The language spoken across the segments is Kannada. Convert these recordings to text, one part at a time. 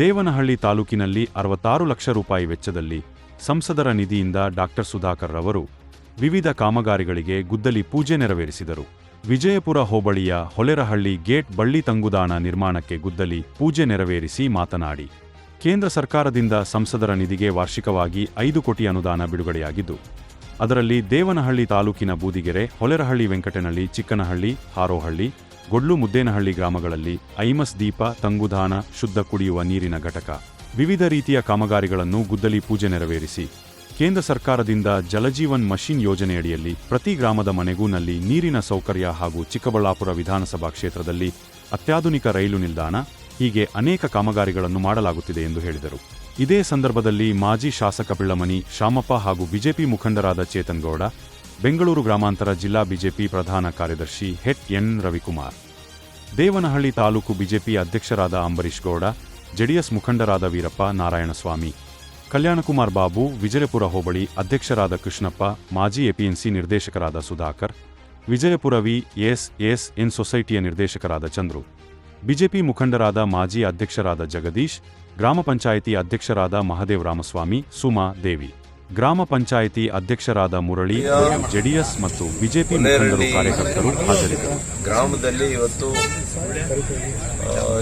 ದೇವನಹಳ್ಳಿ ತಾಲೂಕಿನಲ್ಲಿ ಅರವತ್ತಾರು ಲಕ್ಷ ರೂಪಾಯಿ ವೆಚ್ಚದಲ್ಲಿ ಸಂಸದರ ನಿಧಿಯಿಂದ ಡಾಕ್ಟರ್ ಸುಧಾಕರ್ ರವರು ವಿವಿಧ ಕಾಮಗಾರಿಗಳಿಗೆ ಗುದ್ದಲಿ ಪೂಜೆ ನೆರವೇರಿಸಿದರು. ವಿಜಯಪುರ ಹೋಬಳಿಯ ಹೊಲೆರಹಳ್ಳಿ ಗೇಟ್ ಬಳ್ಳಿ ತಂಗುದಾಣ ನಿರ್ಮಾಣಕ್ಕೆ ಗುದ್ದಲಿ ಪೂಜೆ ನೆರವೇರಿಸಿ ಮಾತನಾಡಿ, ಕೇಂದ್ರ ಸರ್ಕಾರದಿಂದ ಸಂಸದರ ನಿಧಿಗೆ ವಾರ್ಷಿಕವಾಗಿ ಐದು ಕೋಟಿ ಅನುದಾನ ಬಿಡುಗಡೆಯಾಗಿದ್ದು, ಅದರಲ್ಲಿ ದೇವನಹಳ್ಳಿ ತಾಲೂಕಿನ ಬೂದಿಗೆರೆ ಹೊಲೆರಹಳ್ಳಿ ವೆಂಕಟನಹಳ್ಳಿ, ಚಿಕ್ಕನಹಳ್ಳಿ, ಹಾರೋಹಳ್ಳಿ ಗೊಡ್ಲು ಮುದ್ದೇನಹಳ್ಳಿ ಗ್ರಾಮಗಳಲ್ಲಿ ಐಮಸ್ ದೀಪ ತಂಗುದಾನ ಶುದ್ಧ ಕುಡಿಯುವ ನೀರಿನ ಘಟಕ. ವಿವಿಧ ರೀತಿಯ ಕಾಮಗಾರಿಗಳನ್ನು ಗುದ್ದಲಿ ಪೂಜೆ ನೆರವೇರಿಸಿ. ಕೇಂದ್ರ ಸರ್ಕಾರದಿಂದ ಜಲಜೀವನ್ ಮಷಿನ್ ಯೋಜನೆಯಡಿಯಲ್ಲಿ ಪ್ರತಿ ಗ್ರಾಮದ ಮನೆಗೂ ನಲ್ಲಿ ನೀರಿನ ಸೌಕರ್ಯ ಹಾಗೂ ಚಿಕ್ಕಬಳ್ಳಾಪುರ ವಿಧಾನಸಭಾ ಕ್ಷೇತ್ರದಲ್ಲಿ ಅತ್ಯಾಧುನಿಕ ರೈಲು ನಿಲ್ದಾಣ, ಹೀಗೆ ಅನೇಕ ಕಾಮಗಾರಿಗಳನ್ನು ಮಾಡಲಾಗುತ್ತಿದೆ ಎಂದು ಹೇಳಿದರು. ಇದೇ ಸಂದರ್ಭದಲ್ಲಿ ಮಾಜಿ ಶಾಸಕ ಬಿಳ್ಳಮನಿ ಶಾಮಪ್ಪ ಹಾಗೂ ಬಿಜೆಪಿ ಮುಖಂಡರಾದ ಚೇತನ್ ಗೌಡ ಬೆಂಗಳೂರು ಗ್ರಾಮಾಂತರ ಜಿಲ್ಲಾ ಬಿಜೆಪಿ ಪ್ರಧಾನ ಕಾರ್ಯದರ್ಶಿ H N Ravikumar. Devanahalli taluk BJP ಅಧ್ಯಕ್ಷರಾದ ಅಂಬರೀಶ್ ಗೌಡ, ಜೆಡಿಎಸ್ ಮುಖಂಡರಾದ ವೀರಪ್ಪ ನಾರಾಯಣಸ್ವಾಮಿ, ಕಲ್ಯಾಣಕುಮಾರ್ ಬಾಬು, ವಿಜಯಪುರ ಹೋಬಳಿ ಅಧ್ಯಕ್ಷರಾದ ಕೃಷ್ಣಪ್ಪ, ಮಾಜಿ ಎಪಿಎನ್ಸಿ ನಿರ್ದೇಶಕರಾದ Sudhakar, Vijayapura V S S N ಸೊಸೈಟಿಯ ನಿರ್ದೇಶಕರಾದ ಚಂದ್ರು, ಬಿಜೆಪಿ ಮುಖಂಡರಾದ ಮಾಜಿ ಅಧ್ಯಕ್ಷರಾದ ಜಗದೀಶ್, ಗ್ರಾಮ ಪಂಚಾಯಿತಿ ಅಧ್ಯಕ್ಷರಾದ ಮಹದೇವ್ ರಾಮಸ್ವಾಮಿ, ಸುಮಾ ದೇವಿ. ಗ್ರಾಮ ಪಂಚಾಯಿತಿ ಅಧ್ಯಕ್ಷರಾದ ಮುರಳಿ ಜೆಡಿಎಸ್ ಮತ್ತು ಬಿಜೆಪಿ ಮುಖಂಡರು ಕಾರ್ಯಕರ್ತರು ಹಾಜರಿದ್ದರು. ಗ್ರಾಮದಲ್ಲಿ ಇವತ್ತು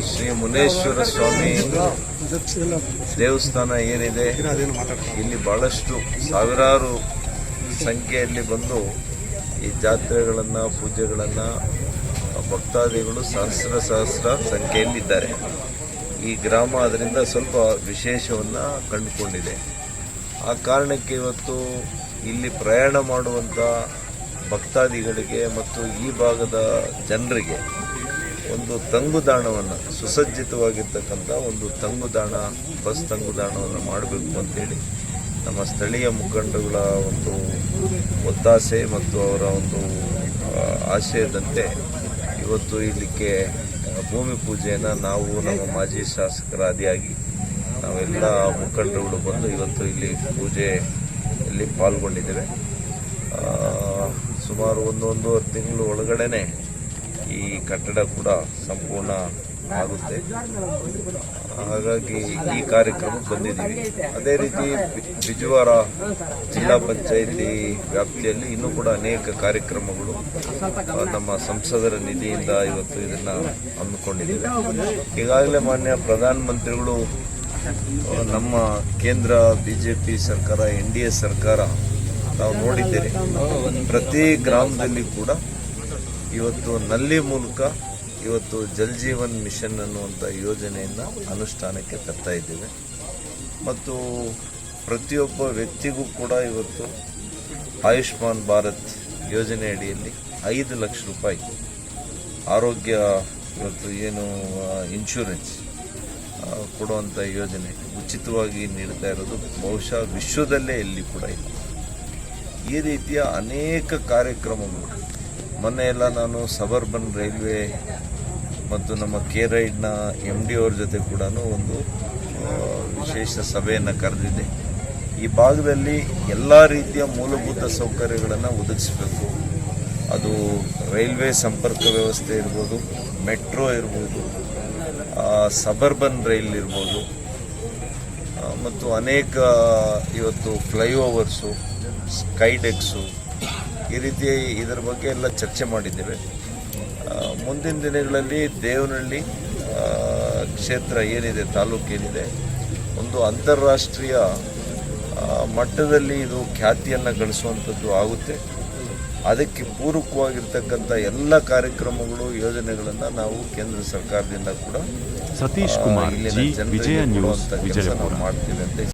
ಶ್ರೀ ಮುನೇಶ್ವರ ಸ್ವಾಮಿ ದೇವಸ್ಥಾನ ಏನಿದೆ ಇಲ್ಲಿ ಬಹಳಷ್ಟು ಸಾವಿರಾರು ಸಂಖ್ಯೆಯಲ್ಲಿ ಬಂದು ಈ ಜಾತ್ರೆಗಳನ್ನು ಪೂಜೆಗಳನ್ನು ಭಕ್ತಾದಿಗಳು ಸಹಸ್ರ ಸಹಸ್ರ ಸಂಖ್ಯೆಯಲ್ಲಿದ್ದಾರೆ. ಈ ಗ್ರಾಮ ಅದರಿಂದ ಸ್ವಲ್ಪ ವಿಶೇಷವನ್ನು ಕಂಡುಕೊಂಡಿದೆ. ಆ ಕಾರಣಕ್ಕೆ ಇವತ್ತು ಇಲ್ಲಿ ಪ್ರಯಾಣ ಮಾಡುವಂಥ ಭಕ್ತಾದಿಗಳಿಗೆ ಮತ್ತು ಈ ಭಾಗದ ಜನರಿಗೆ ಒಂದು ತಂಗುದಾಣವನ್ನು, ಸುಸಜ್ಜಿತವಾಗಿರ್ತಕ್ಕಂಥ ಒಂದು ತಂಗುದಾಣ, ಬಸ್ ತಂಗುದಾಣವನ್ನು ಮಾಡಬೇಕು ಅಂತೇಳಿ ನಮ್ಮ ಸ್ಥಳೀಯ ಮುಖಂಡಗಳ ಒಂದು ಒತ್ತಾಸೆ ಮತ್ತು ಅವರ ಒಂದು ಆಶಯದಂತೆ ಇವತ್ತು ಇಲ್ಲಿಕ್ಕೆ ಭೂಮಿ ಪೂಜೆಯನ್ನು ನಾವು ನಮ್ಮ ಮಾಜಿ ಶಾಸಕರ ಆದಿಯಾಗಿ ನಾವೆಲ್ಲ ಮುಖಂಡರುಗಳು ಬಂದು ಇವತ್ತು ಇಲ್ಲಿ ಪೂಜೆಯಲ್ಲಿ ಪಾಲ್ಗೊಂಡಿದ್ದೇವೆ. ಸುಮಾರು ಒಂದು ಒಂದೂವರೆ ತಿಂಗಳು ಒಳಗಡೆನೆ ಈ ಕಟ್ಟಡ ಕೂಡ ಸಂಪೂರ್ಣ ಆಗುತ್ತೆ. ಹಾಗಾಗಿ ಈ ಕಾರ್ಯಕ್ರಮಕ್ಕೆ ಬಂದಿದ್ದೀವಿ. ಅದೇ ರೀತಿ ಬಿಜುವಾರ ಜಿಲ್ಲಾ ಪಂಚಾಯಿತಿ ವ್ಯಾಪ್ತಿಯಲ್ಲಿ ಇನ್ನೂ ಕೂಡ ಅನೇಕ ಕಾರ್ಯಕ್ರಮಗಳು ನಮ್ಮ ಸಂಸದರ ನಿಧಿಯಿಂದ ಇವತ್ತು ಇದನ್ನು ಅಂದುಕೊಂಡಿದ್ದೀವಿ ಈಗಾಗಲೇ ಮಾನ್ಯ ಪ್ರಧಾನಮಂತ್ರಿಗಳು ನಮ್ಮ ಕೇಂದ್ರ ಬಿಜೆಪಿ ಸರ್ಕಾರ, ಎನ್ ಡಿ ಎ ಸರ್ಕಾರ ನಾವು ನೋಡಿದ್ದೇವೆ. ಪ್ರತಿ ಗ್ರಾಮದಲ್ಲಿ ಕೂಡ ಇವತ್ತು ನಲ್ಲಿ ಮೂಲಕ ಇವತ್ತು ಜಲ್ ಜೀವನ್ ಮಿಷನ್ ಅನ್ನುವಂಥ ಯೋಜನೆಯನ್ನು ಅನುಷ್ಠಾನಕ್ಕೆ ತರ್ತಾ ಇದ್ದೇವೆ. ಮತ್ತು ಪ್ರತಿಯೊಬ್ಬ ವ್ಯಕ್ತಿಗೂ ಕೂಡ ಇವತ್ತು ಆಯುಷ್ಮಾನ್ ಭಾರತ್ ಯೋಜನೆ ಅಡಿಯಲ್ಲಿ ಐದು ಲಕ್ಷ ರೂಪಾಯಿ. ಆರೋಗ್ಯ ಇವತ್ತು ಏನು ಇನ್ಶೂರೆನ್ಸ್ ಕೊಡುವಂಥ ಯೋಜನೆ ಉಚಿತವಾಗಿ ನೀಡ್ತಾ ಇರೋದು ಬಹುಶಃ ವಿಶ್ವದಲ್ಲೇ ಎಲ್ಲಿ ಕೂಡ ಇಲ್ಲ. ಈ ರೀತಿಯ ಅನೇಕ ಕಾರ್ಯಕ್ರಮಗಳು. ಮೊನ್ನೆ ಎಲ್ಲ ನಾನು ಸಬರ್ಬನ್ ರೈಲ್ವೆ ಮತ್ತು ನಮ್ಮ ಕೆ ರೈಡ್ನ ಎಂ ಡಿ ಅವ್ರ ಜೊತೆ ಕೂಡ ಒಂದು ವಿಶೇಷ ಸಭೆಯನ್ನು ಕರೆದಿದ್ದೆ. ಈ ಭಾಗದಲ್ಲಿ ಎಲ್ಲ ರೀತಿಯ ಮೂಲಭೂತ ಸೌಕರ್ಯಗಳನ್ನು ಒದಗಿಸಬೇಕು. ಅದು ರೈಲ್ವೆ ಸಂಪರ್ಕ ವ್ಯವಸ್ಥೆ ಇರ್ಬೋದು, ಮೆಟ್ರೋ ಇರ್ಬೋದು ಸಬರ್ಬನ್ ರೈಲ್ ಇರ್ಬೋದು. ಮತ್ತು ಅನೇಕ, ಇವತ್ತು ಫ್ಲೈಓವರ್ಸು ಸ್ಕೈಡೆಕ್ಸು ಈ ರೀತಿ ಇದರ ಬಗ್ಗೆ ಎಲ್ಲ ಚರ್ಚೆ ಮಾಡಿದ್ದೇವೆ. ಮುಂದಿನ ದಿನಗಳಲ್ಲಿ ದೇವನಹಳ್ಳಿ ಕ್ಷೇತ್ರ ಏನಿದೆ, ತಾಲೂಕು ಏನಿದೆ, ಒಂದು ಅಂತಾರಾಷ್ಟ್ರೀಯ ಮಟ್ಟದಲ್ಲಿ ಇದು ಖ್ಯಾತಿಯನ್ನು ಗಳಿಸುವಂಥದ್ದು ಆಗುತ್ತೆ. ಅದಕ್ಕೆ ಪೂರಕವಾಗಿರ್ತಕ್ಕಂಥ ಎಲ್ಲ ಕಾರ್ಯಕ್ರಮಗಳು ಯೋಜನೆಗಳನ್ನು ನಾವು ಕೇಂದ್ರ ಸರ್ಕಾರದಿಂದ ಕೂಡ ಸತೀಶ್ ಕುಮಾರ್ ಇಲ್ಲಿನ ಜನರಿಗೆ ವಿಜಯ ನ್ಯೂಸ್ ನಾವು ಮಾಡ್ತೀವಿ ಅಂತ